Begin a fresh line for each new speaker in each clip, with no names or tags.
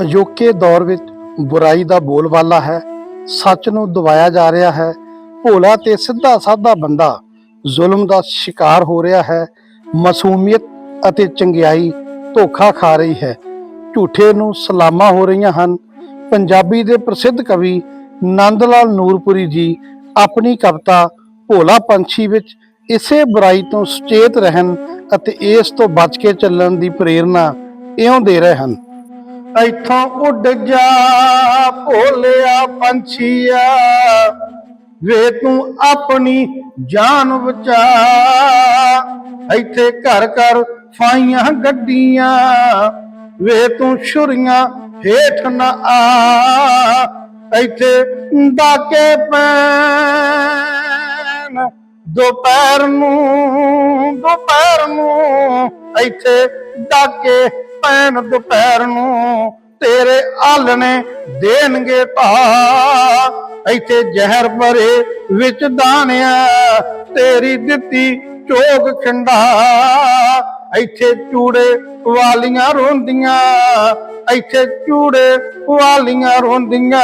ਅਜੋਕੇ ਦੌਰ ਵਿੱਚ ਬੁਰਾਈ ਦਾ ਬੋਲਬਾਲਾ ਹੈ। ਸੱਚ ਨੂੰ ਦਬਾਇਆ ਜਾ ਰਿਹਾ ਹੈ। ਭੋਲਾ ਤੇ ਸਿੱਧਾ ਸਾਦਾ ਬੰਦਾ ਜ਼ੁਲਮ ਦਾ ਸ਼ਿਕਾਰ ਹੋ ਰਿਹਾ ਹੈ। ਮਾਸੂਮੀਅਤ ਅਤੇ ਚੰਗਿਆਈ ਧੋਖਾ ਖਾ ਰਹੀ ਹੈ। ਝੂਠੇ ਨੂੰ ਸਲਾਮਾਂ ਹੋ ਰਹੀਆਂ ਹਨ। ਪੰਜਾਬੀ ਦੇ ਪ੍ਰਸਿੱਧ ਕਵੀ ਨੰਦ ਲਾਲ ਨੂਰਪੁਰੀ ਜੀ ਆਪਣੀ ਕਵਿਤਾ ਭੋਲਾ ਪੰਛੀ ਵਿੱਚ ਇਸੇ ਬੁਰਾਈ ਤੋਂ ਸੁਚੇਤ ਰਹਿਣ ਅਤੇ ਇਸ ਤੋਂ ਬਚ ਕੇ ਚੱਲਣ ਦੀ ਪ੍ਰੇਰਣਾ ਇਉਂ ਦੇ ਰਹੇ ਹਨ। ਇੱਥੋਂ ਉੱਡ ਜਾ ਭੋਲਿਆ ਪੰਛੀਆ। ਵੇ ਤੂੰ ਆਪਣੀ ਜਾਨ ਬਚਾ। ਇੱਥੇ ਘਰ ਘਰ ਫਾਈਆਂ ਗੱਡੀਆਂ। ਵੇ ਤੂੰ ਛੁਰੀਆਂ ਹੇਠ ਨਾ ਆ। ਇੱਥੇ ਡਾਕੇ ਪੈਣ, ਦੁਪਹਿਰ ਨੂੰ ਦੁਪਹਿਰ ਨੂੰ ਇੱਥੇ ਡਾਕੇ ਪੈਣ ਦੁਪਹਿਰ ਨੂੰ ਤੇਰੇ ਆਲਣੇ ਦੇਣਗੇ ਤਾ ਇੱਥੇ ਜ਼ਹਿਰ ਭਰੇ ਵਿੱਚ ਦਾਣਿਆ, ਤੇਰੀ ਦਿੱਤੀ ਚੋਗ ਖੰਡਾ। ਇੱਥੇ ਚੂੜੇ ਵਾਲੀਆਂ ਰੋਂਦੀਆਂ, ਇੱਥੇ ਚੂੜੇ ਵਾਲੀਆਂ ਰੋਂਦੀਆਂ।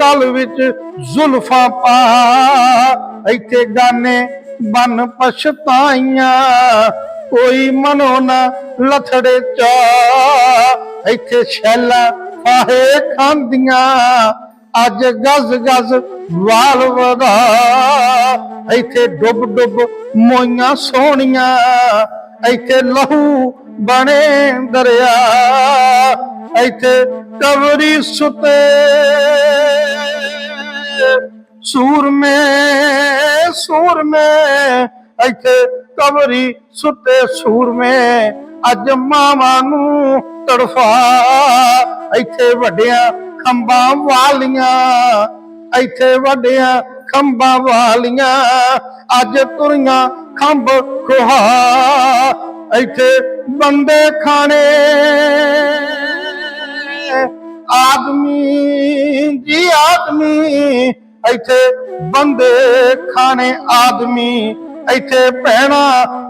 ਗਲ ਵਿੱਚ ਜ਼ੁਲਫਾਂ ਪਾ। ਇੱਥੇ ਗਾਨੇ ਬਨ ਪਛਤਾਈਆਂ ਕੋਈ ਮਨੋ ਨਾ ਲਥੜੇ ਚਾ। ਇੱਥੇ ਛੈਲਾ ਫਾਹੇ ਖਾਂਦੀਆਂ, ਅੱਜ ਗਜ਼ ਗਜ਼ ਵਾਲ ਵਦਾ ਇੱਥੇ ਡੁੱਬ ਡੁੱਬ ਮੋਈਆਂ ਸੋਹਣੀਆਂ, ਇੱਥੇ ਲਹੂ ਬਣੇ ਦਰਿਆ। ਇੱਥੇ ਕਵਰੀ ਸੁਤੇ ਸੂਰਮੇ ਸੂਰਮੇ, ਇੱਥੇ ਕਬਰੀ ਸੁੱਤੇ ਸੂਰਮੇ, ਅੱਜ ਮਾਵਾਂ ਨੂੰ ਤੜਫਾ। ਇੱਥੇ ਵੱਡਿਆਂ ਖੰਬਾਂ ਵਾਲੀਆਂ, ਇੱਥੇ ਵੱਡਿਆਂ ਖੰਭਾਂ ਵਾਲੀਆਂ, ਅੱਜ ਤੁਰੀਆਂ ਖੰਭ ਖੁਹਾ। ਇੱਥੇ ਬੰਦੇ ਖਾਣੇ। ਆਦਮੀ ਜੀ ਆਦਮੀ, ਇੱਥੇ ਬੰਦੇ ਖਾਣੇ ਆਦਮੀ। ਇੱਥੇ ਪਹਿਣਾ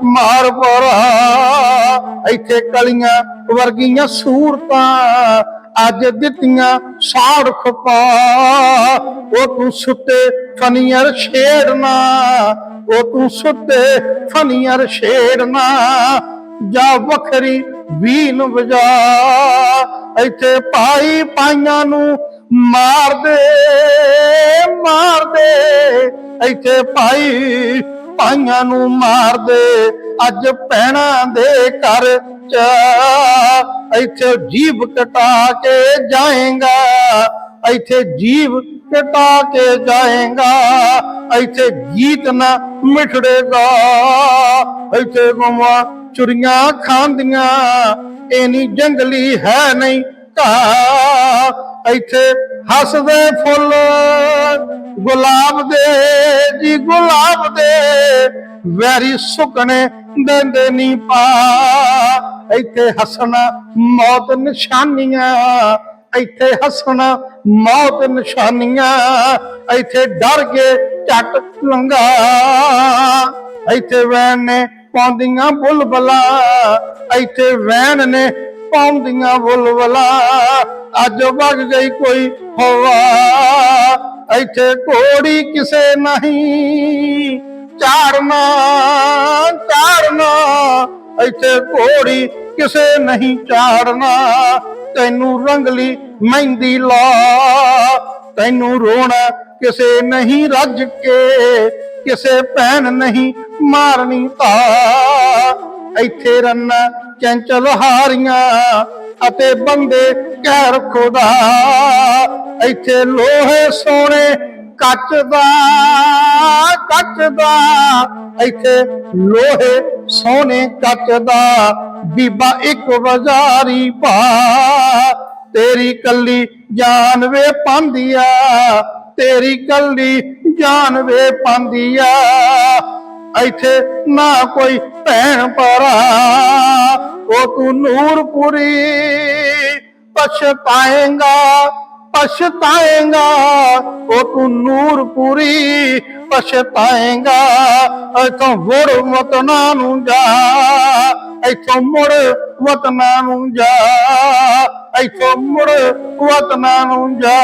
ਮਾਰ ਪਰਾ, ਇੱਥੇ ਕਲੀਆਂ ਵਰਗੀਆਂ ਸੂਰਤਾਂ ਅੱਜ ਦਿੱਤੀਆਂ ਸਾੜ ਖਪਾ। ਉਹ ਤੂੰ ਸੁੱਤੇ ਫਨੀਅਰ ਛੇੜਨਾ ਉਹ ਤੂੰ ਸੁੱਤੇ ਫਨੀਅਰ ਛੇੜਨਾ ਜਾ ਵੱਖਰੀ ਵੀਨ ਵਜਾ। ਇੱਥੇ ਭਾਈ ਪਾਈਆਂ ਨੂੰ ਮਾਰ ਦੇ ਮਾਰ ਦੇ। ਇੱਥੇ ਭਾਈ ਪਾਈਆਂ ਨੂੰ ਮਾਰਦੇ ਅੱਜ ਪੈਣਾ ਦੇ ਘਰ ਚ। ਇੱਥੇ ਜੀਬ ਕਟਾ ਕੇ ਜਾਏਗਾ, ਇੱਥੇ ਜੀਬ ਕਟਾ ਕੇ ਜਾਏਗਾ, ਇੱਥੇ ਗੀਤ ਨਾ ਮਿਠੜੇਗਾ। ਇੱਥੇ ਗਵਾ ਚੁਰੀਆਂ ਖਾਂਦੀਆਂ ਐਨੀ ਜੰਗਲੀ ਹੈ ਨਹੀਂ ਕਾ ਇੱਥੇ ਹੱਸਦੇ ਫੁੱਲ, ਗੁਲਾਬ ਦੇ ਜੀ ਗੁਲਾਬ ਦੇ, ਵੈਰੀ ਸੁਕਣੇ ਦਿੰਦੇ ਨਹੀਂ ਪਾ। ਇੱਥੇ ਹੱਸਣਾ ਮੌਤ ਨਿਸ਼ਾਨੀਆਂ, ਇੱਥੇ ਹੱਸਣਾ ਮੌਤ ਨਿਸ਼ਾਨੀਆਂ, ਇੱਥੇ ਡਰ ਕੇ ਝਟ ਲੰਗਾ ਇੱਥੇ ਵੈਣ ਨੇ ਪਾਉਂਦੀਆਂ ਬੁਲਬਲਾ, ਇੱਥੇ ਵੈਣ ਨੇ ਪਾਉਂਦੀਆਂ ਬੁਲਬਲਾ। ਅੱਜ ਵਗ ਗਈ ਕੋਈ ਹਵਾ। ਇੱਥੇ ਕੋੜੀ ਕਿਸੇ ਨਹੀਂ। ਚਾੜਨਾ ਚਾੜਨਾ ਇੱਥੇ ਕੋੜੀ ਕਿਸੇ ਨਹੀਂ ਚਾਰਨਾ ਤੈਨੂੰ ਰੰਗਲੀ ਮਹਿੰਦੀ ਲਾ। ਤੈਨੂੰ ਰੋਣਾ ਕਿਸੇ ਨਹੀਂ ਰੱਜ ਕੇ। ਕਿਸੇ ਭੈਣ ਨਹੀਂ ਮਾਰਨੀ ਤਾ ਇੱਥੇ ਰੰਨਾ ਚੰਚਲ ਹਾਰੀਆਂ ਅਤੇ ਬੰਦੇ ਕਹਿ ਖੁਦਾ। ਇੱਥੇ ਲੋਹੇ ਸੋਨੇ ਕੱਚ ਦਾ ਕੱਚ ਦਾ ਇੱਥੇ ਲੋਹੇ ਸੋਨੇ ਕੱਚ ਦਾ ਬੀਬਾ ਇੱਕ ਵਜ਼ਾਰੀ ਭਾ। ਤੇਰੀ ਕੱਲੀ ਜਾਨ ਵੇ ਪਾਂਦੀਆ ਤੇਰੀ ਕੱਲੀ ਜਾਨ ਵੇ ਪਾਂਦੀਆ ਇੱਥੇ ਨਾ ਕੋਈ ਭੈਣ ਭਰਾ ਉਹ ਤੂੰ ਨੂਰਪੁਰੀ। ਪਛਤਾਏਗਾ ਪਛਤਾਏਗਾ, ਉਹ ਤੂੰ ਨੂਰਪੁਰੀ। ਪਛਤਾਏਗਾ, ਇਥੋਂ ਵੜ ਵਤਨਾਂ ਨੂੰ ਜਾ, ਇਥੋਂ ਮੁੜ ਵਤਨਾਂ ਨੂੰ ਜਾ,
ਇੱਥੋਂ ਮੁੜ ਵਤਨਾਂ ਨੂੰ ਜਾ।